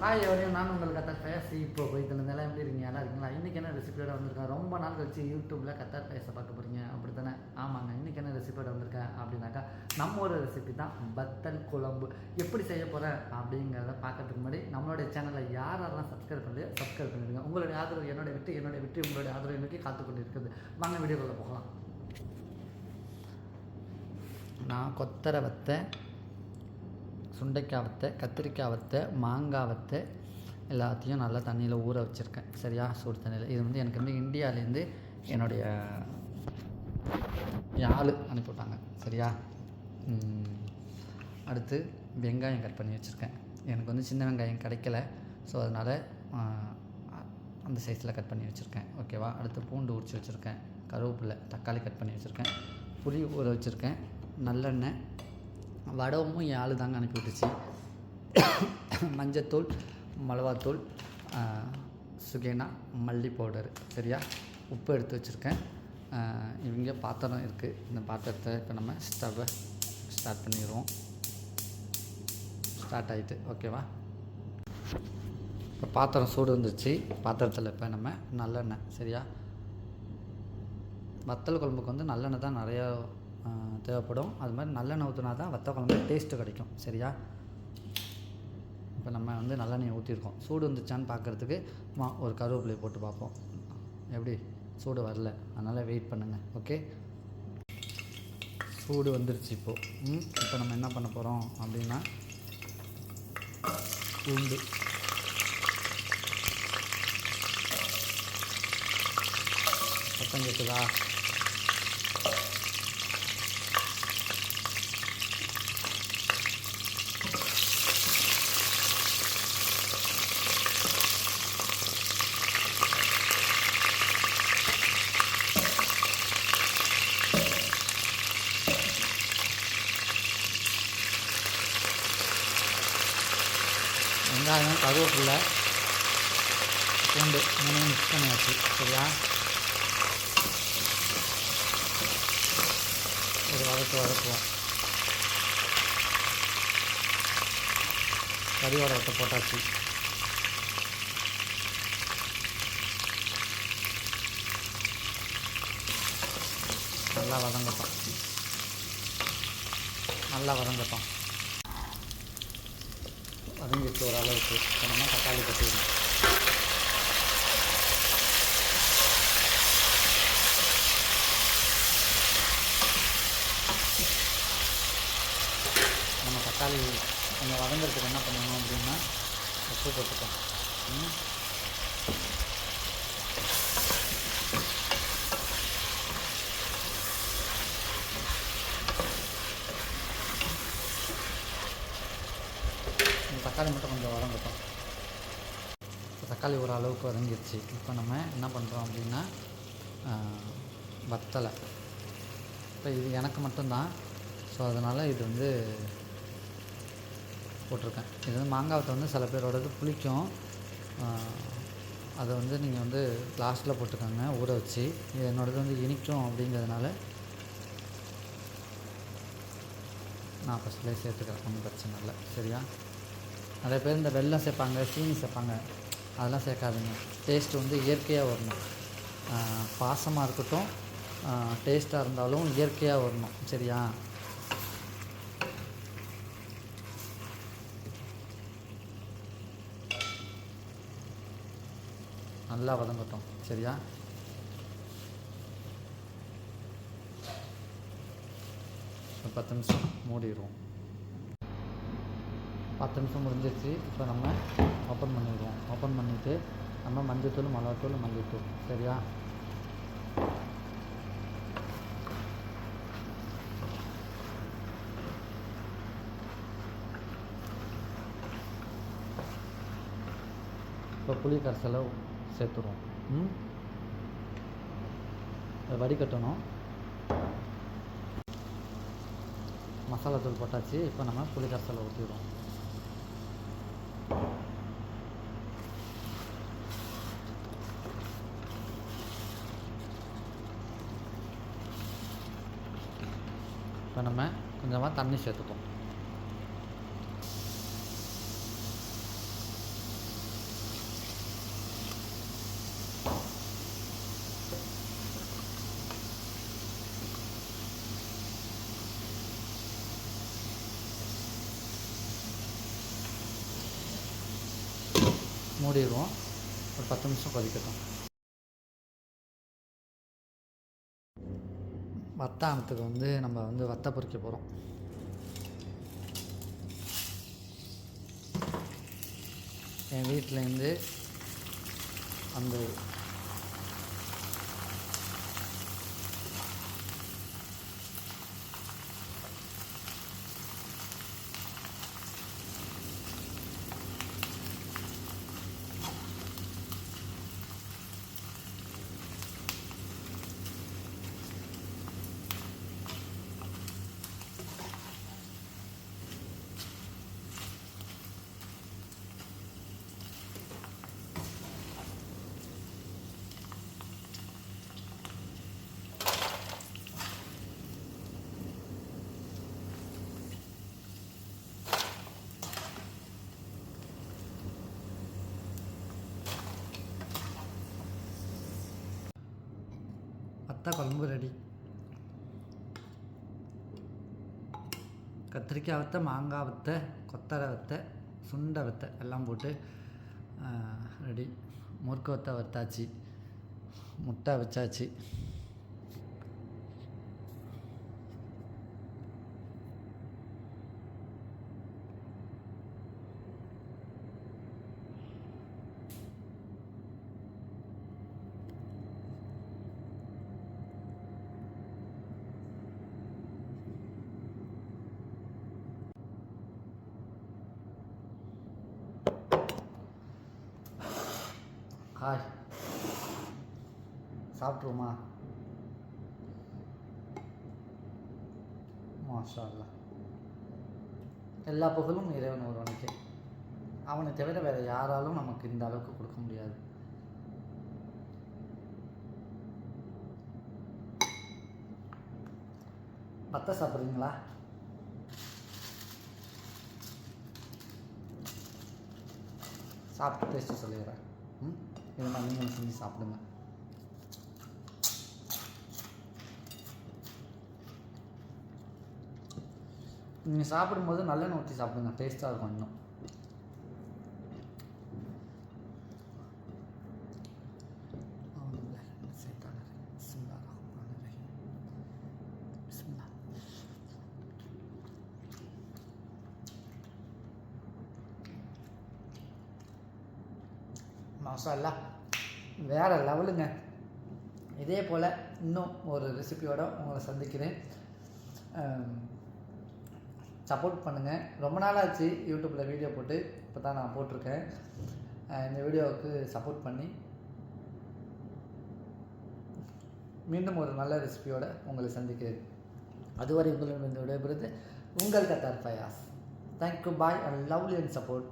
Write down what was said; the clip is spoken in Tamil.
ஹாய் எவரையும் நான் உங்கள் கத்தார் ஃபேஸ் இப்போ போயிட்டு இருந்தேன் எப்படி இருக்கீங்க நல்லா இருக்கீங்களா? இன்றைக்கி என்ன ரெசிபியோட வந்திருக்கேன் ரொம்ப நாள் கழிச்சு யூடியூப்பில் கத்தார் ஃபேஸை பார்க்க போகிறீங்க அப்படி தானே ஆமாங்க. இன்றைக்கி என்ன ரெசிபியோட வந்திருக்கேன் அப்படின்னாக்கா நம்ம ஒரு ரெசிபி தான். பத்தல் குழம்பு. எப்படி செய்ய போகிறேன் அப்படிங்கிறத பார்க்கறதுக்கு முன்னாடி நம்மளுடைய சேனலை யார் யாரெல்லாம் சப்ஸ்கிரைப் பண்ணலையோ சப்ஸ்கிரைப் பண்ணிடுங்க. உங்களுடைய ஆதரவு என்னுடைய விட்டு என்னுடைய விட்டு உங்களுடைய ஆதரவு நோக்கி காத்து கொண்டு இருக்குது வாங்க வீடியோக்குள்ளே போகலாம். நான் கொத்தரை வத்தை சுண்டைக்காய் வத்தை கத்திரிக்காய் வத்தை மாங்காய் வத்தை எல்லாத்தையும் நல்லா தண்ணியில் ஊற வச்சுருக்கேன். சரியா? சூடு தண்ணியில். இது வந்து எனக்கு வந்து இந்தியாவிலேருந்து என்னுடைய ஆள் அனுப்பிவிட்டாங்க. சரியா? அடுத்து வெங்காயம் கட் பண்ணி வச்சுருக்கேன். எனக்கு வந்து சின்ன வெங்காயம் கிடைக்கல. ஸோ அதனால் அந்த சைஸில் கட் பண்ணி வச்சுருக்கேன். ஓகேவா அடுத்து பூண்டு உரிச்சு வச்சுருக்கேன். கருவேப்பிலை தக்காளி கட் பண்ணி வச்சுருக்கேன். புளி ஊற வச்சுருக்கேன். நல்லெண்ணெய் வடவும் என் ஆளு தாங்க அனுப்பி விட்டுச்சு. மஞ்சத்தூள் மிளகாத்தூள் சுகேனா மல்லி பவுடர் சரியா? உப்பு எடுத்து வச்சுருக்கேன். இவங்க பாத்திரம் இருக்குது இந்த பாத்திரத்தை இப்போ நம்ம ஸ்டவ்வை ஸ்டார்ட் பண்ணிடுவோம். ஸ்டார்ட் ஆகிட்டு ஓகேவா இப்போ பாத்திரம் சூடு வந்துருச்சு. பாத்திரத்தில் இப்போ நம்ம நல்லெண்ணெய் சரியா? வத்தல் குழம்புக்கு வந்து நல்லெண்ணெய் தான் நிறையா தேவைப்படும். அது மாதிரி நல்லெண்ணெய் ஊற்றினா தான் வத்த குழம்பு டேஸ்ட்டு கிடைக்கும். சரியா? இப்போ நம்ம வந்து நல்லெண்ணெய் ஊற்றிருக்கோம் சூடு வந்துச்சான்னு பார்க்குறதுக்கு மா ஒரு கருவேப்பிலையை போட்டு பார்ப்போம். எப்படி? சூடு வரல. அதனால் வெயிட் பண்ணுங்கள் ஓகே சூடு வந்துருச்சு இப்போது ம் இப்போ நம்ம என்ன பண்ண போகிறோம் அப்படின்னா பூண்டு சத்தம் கேட்குதா வெங்காயம் கருவேப்பில்லை பூண்டு மூணு மிக்ஸ் பண்ணியாச்சு. சரியா? ஒரு வதக்கு வதக்குவோம். கறியோட வத்தை போட்டாச்சு. நல்லா வதங்கட்டும். நல்லா வதங்கட்டும். வதங்கிட்டு ஓரளவுக்கு இப்போ நம்ம தக்காளி கட்டிடணும் நம்ம தக்காளி கொஞ்சம் வதங்கிறதுக்கு என்ன பண்ணணும் அப்படின்னா உப்பு போட்டுக்கலாம். தக்காளி மட்டும் கொஞ்சம் வதங்கட்டும் இப்போ தக்காளி ஒரு அளவுக்கு வதங்கிருச்சு இப்போ நம்ம என்ன பண்ணுறோம் அப்படின்னா வத்தலை. இப்போ இது எனக்கு மட்டும்தான். ஸோ அதனால் இது வந்து போட்டிருக்கேன். இது வந்து மாங்காவத்தை வந்து சில பேரோடது புளிக்கும். அதை வந்து நீங்கள் வந்து லாஸ்ட்டில் போட்டுக்கோங்க ஊற வச்சு. இது என்னோடது வந்து இனிக்கும் அப்படிங்கிறதுனால நான் ஃபஸ்ட்லேயே சேர்த்துக்கிறேன். ஒன்றும் பிரச்சனை இல்லை. சரியா? நிறைய பேர் இந்த வெள்ளம் சேர்ப்பாங்க சீனி சேர்ப்பாங்க. அதெல்லாம் சேர்க்காதுங்க. டேஸ்ட் வந்து இயற்கையாக வரணும். பாசமாக இருக்கட்டும். டேஸ்ட்டாக இருந்தாலும் இயற்கையாக வரணும். சரியா? நல்லா வதங்கட்டும். சரியா? ஒரு பத்து நிமிஷம் மூடிடுவோம். பத்து நிமிஷம் முடிஞ்சிருச்சு. இப்போ நம்ம ஓப்பன் பண்ணிடுவோம். ஓப்பன் பண்ணிவிட்டு நம்ம மஞ்சத்தூள் மிளகாத்தூள் மல்லித்தூள். சரியா? இப்போ புளி கரைசலை சேர்த்துருவோம் ம்? அதை வடிகட்டணும். மசாலா தூள் போட்டாச்சு. இப்போ நம்ம புளி கரைசலை ஊற்றிடுவோம் இப்போ நம்ம கொஞ்சமாக தண்ணி சேர்த்துப்போம். மூடிடுவோம். ஒரு பத்து நிமிஷம் கொதிக்கட்டும். வத்தானத்துக்கு வந்து நம்ம வந்து வத்த பொறிக்க போகிறோம் என் வீட்டிலேருந்து அந்த பார்த்தா குழம்பு ரெடி கத்திரிக்காய் வத்த மாங்காய் வத்த கொத்தரை வத்த சுண்டை வத்த எல்லாம் போட்டு ரெடி முறுக்கு வத்த வத்தாச்சு முட்டை வச்சாச்சு. ஹாய் சாப்பிட்ருமா மாஷா அல்லாஹ். எல்லா புகழும் இறைவன் ஒருவனுக்கு அவனை தவிர வேறு யாராலும் நமக்கு இந்த அளவுக்கு கொடுக்க முடியாது. பத்த சாப்பிட்றீங்களா? சாப்பிட்டு டேஸ்ட்டு சொல்லிடுறேன். ம்? இதை மாதிரி செஞ்சு சாப்பிடுங்க. நீங்கள் சாப்பிடும்போது நல்லெண்ணெய் ஊற்றி சாப்பிடுங்க. டேஸ்ட்டாக இருக்கும் இன்னும். மசாலா. வேறு லெவலுங்க. இதே போல் இன்னும் ஒரு ரெசிபியோட உங்களை சந்திக்கிறேன். சப்போர்ட் பண்ணுங்கள் ரொம்ப நாளாச்சு யூடியூப்பில் வீடியோ போட்டு. இப்போ தான் நான் போட்டிருக்கேன். இந்த வீடியோவுக்கு சப்போர்ட் பண்ணி மீண்டும் ஒரு நல்ல ரெசிபியோட உங்களை சந்திக்கிறேன். அதுவரை உங்களிடம் விடைபெறுது உங்கள் Qatar Fayas. Thank you bye and lovely and support